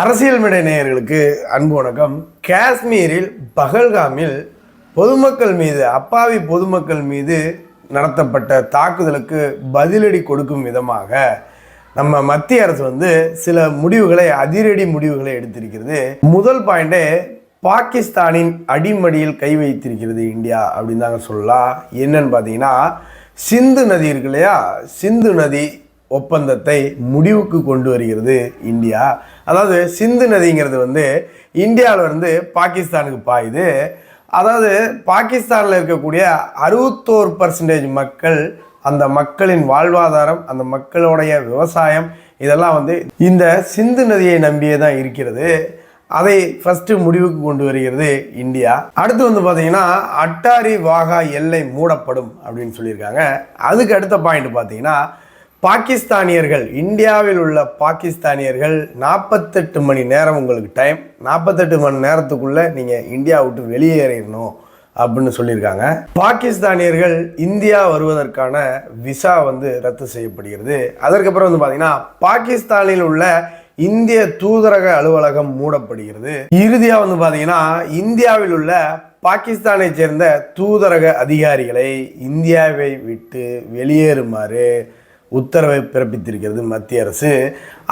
அரசியல் மேடை நேயர்களுக்கு அன்பு வணக்கம். காஷ்மீரில் பகல்காமில் பொதுமக்கள் மீது அப்பாவி பொதுமக்கள் மீது நடத்தப்பட்ட தாக்குதலுக்கு பதிலடி கொடுக்கும் விதமாக நம்ம மத்திய அரசு வந்து சில முடிவுகளை அதிரடி முடிவுகளை எடுத்திருக்கிறது. முதல் பாயிண்டே பாகிஸ்தானின் அடிமடியில் கை வைத்திருக்கிறது இந்தியா அப்படின்னு தாங்க சொல்லலாம். என்னன்னு பார்த்தீங்கன்னா சிந்து நதி இருக்கு இல்லையா? சிந்து நதி ஒப்பந்தத்தை முடிவுக்கு கொண்டு வருகிறது இந்தியா. அதாவது சிந்து நதிங்கிறது வந்து இந்தியாவிலிருந்து பாகிஸ்தானுக்கு பாயுது. அதாவது பாகிஸ்தானில் இருக்கக்கூடிய அறுபத்தோரு பர்சன்டேஜ் மக்கள் அந்த மக்களின் வாழ்வாதாரம் அந்த மக்களுடைய விவசாயம் இதெல்லாம் வந்து இந்த சிந்து நதியை நம்பியே தான் இருக்கிறது. அதை ஃபஸ்ட்டு முடிவுக்கு கொண்டு வருகிறது இந்தியா. அடுத்து வந்து பார்த்தீங்கன்னா அட்டாரி வாகா எல்லை மூடப்படும் அப்படின்னு சொல்லியிருக்காங்க. அதுக்கு அடுத்த பாயிண்ட் பார்த்தீங்கன்னா பாகிஸ்தானியர்கள் இந்தியாவில் உள்ள பாகிஸ்தானியர்கள் நாற்பத்தெட்டு மணி நேரம் உங்களுக்கு டைம் நாற்பத்தெட்டு மணி நேரத்துக்குள்ளே நீங்கள் இந்தியா விட்டு வெளியேறிடணும் அப்படின்னு சொல்லியிருக்காங்க. பாகிஸ்தானியர்கள் இந்தியா வருவதற்கான விசா வந்து ரத்து செய்யப்படுகிறது. அதற்கப்புறம் வந்து பார்த்தீங்கன்னா பாகிஸ்தானில் உள்ள இந்திய தூதரக அலுவலகம் மூடப்படுகிறது. இறுதியா வந்து பார்த்தீங்கன்னா இந்தியாவில் உள்ள பாகிஸ்தானை சேர்ந்த தூதரக அதிகாரிகளை இந்தியாவை விட்டு வெளியேறுமாறு உத்தரவை பிறப்பித்திருக்கிறது மத்திய அரசு.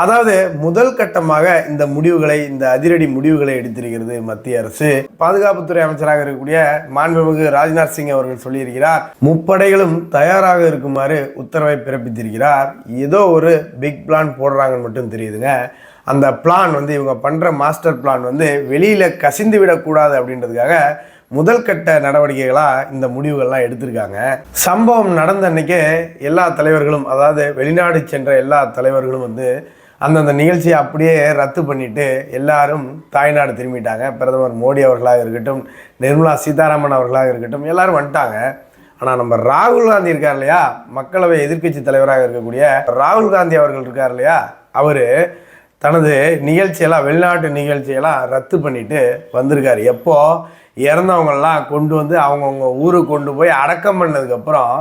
அதாவது முதல் கட்டமாக இந்த முடிவுகளை இந்த அதிரடி முடிவுகளை எடுத்திருக்கிறது மத்திய அரசு. பாதுகாப்புத்துறை அமைச்சராக இருக்கக்கூடிய மாண்புமிகு ராஜ்நாத் சிங் அவர்கள் சொல்லியிருக்கிறார் முப்படைகளும் தயாராக இருக்குமாறு உத்தரவை பிறப்பித்திருக்கிறார். ஏதோ ஒரு பிக் பிளான் போடுறாங்கன்னு மட்டும் தெரியுதுங்க. அந்த பிளான் வந்து இவங்க பண்ணுற மாஸ்டர் பிளான் வந்து வெளியில் கசிந்து விடக்கூடாது அப்படின்றதுக்காக முதல் கட்ட நடவடிக்கைகளாக இந்த முடிவுகள்லாம் எடுத்திருக்காங்க. சம்பவம் நடந்த அன்னைக்கே எல்லா தலைவர்களும் அதாவது வெளிநாடு சென்ற எல்லா தலைவர்களும் வந்து அந்தந்த நிகழ்ச்சியை அப்படியே ரத்து பண்ணிட்டு எல்லாரும் தாய்நாடு திரும்பிட்டாங்க. பிரதமர் மோடி அவர்களாக இருக்கட்டும் நிர்மலா சீதாராமன் அவர்களாக இருக்கட்டும் எல்லாரும் வந்துட்டாங்க. ஆனால் நம்ம ராகுல் காந்தி இருக்கார் இல்லையா? மக்களவை எதிர்க்கட்சி தலைவராக இருக்கக்கூடிய ராகுல் காந்தி அவர்கள் இருக்கார் இல்லையா? அவர் தனது நிகழ்ச்சியெல்லாம் வெளிநாட்டு நிகழ்ச்சியெல்லாம் ரத்து பண்ணிட்டு வந்திருக்கார். எப்போ? இறந்தவங்கெல்லாம் கொண்டு வந்து அவங்கவுங்க ஊருக்கு கொண்டு போய் அடக்கம் பண்ணதுக்கப்புறம்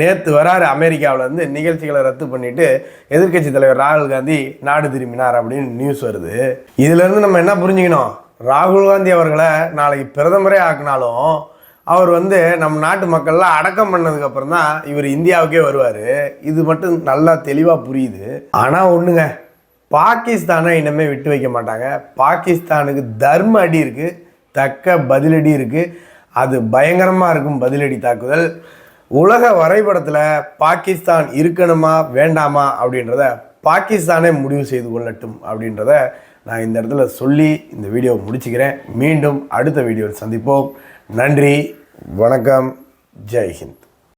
நேற்று வராரு அமெரிக்காவிலேருந்து நிகழ்ச்சிகளை ரத்து பண்ணிட்டு எதிர்க்கட்சி தலைவர் ராகுல் காந்தி நாடு திரும்பினார் அப்படின்னு நியூஸ் வருது. இதுலேருந்து நம்ம என்ன புரிஞ்சுக்கணும்? ராகுல் காந்தி அவர்களை நாளைக்கு பிரதமரே ஆக்கினாலும் அவர் வந்து நம்ம நாட்டு மக்கள்லாம் அடக்கம் பண்ணதுக்கப்புறம் தான் இவர் இந்தியாவுக்கே வருவார். இது மட்டும் நல்லா தெளிவாக புரியுது. ஆனால் ஒன்றுங்க பாகிஸ்தானை இனிமேல் விட்டு வைக்க மாட்டாங்க. பாகிஸ்தானுக்கு தர்ம அடி இருக்குது தக்க பதிலடி இருக்குது அது பயங்கரமாக இருக்கும் பதிலடி தாக்குதல். உலக வரைபடத்தில் பாகிஸ்தான் இருக்கணுமா வேண்டாமா அப்படின்றத பாகிஸ்தானே முடிவு செய்து கொள்ளட்டும் அப்படின்றத நான் இந்த இடத்துல சொல்லி இந்த வீடியோவை முடிச்சுக்கிறேன். மீண்டும் அடுத்த வீடியோவில் சந்திப்போம். நன்றி வணக்கம் ஜெய்ஹிந்த்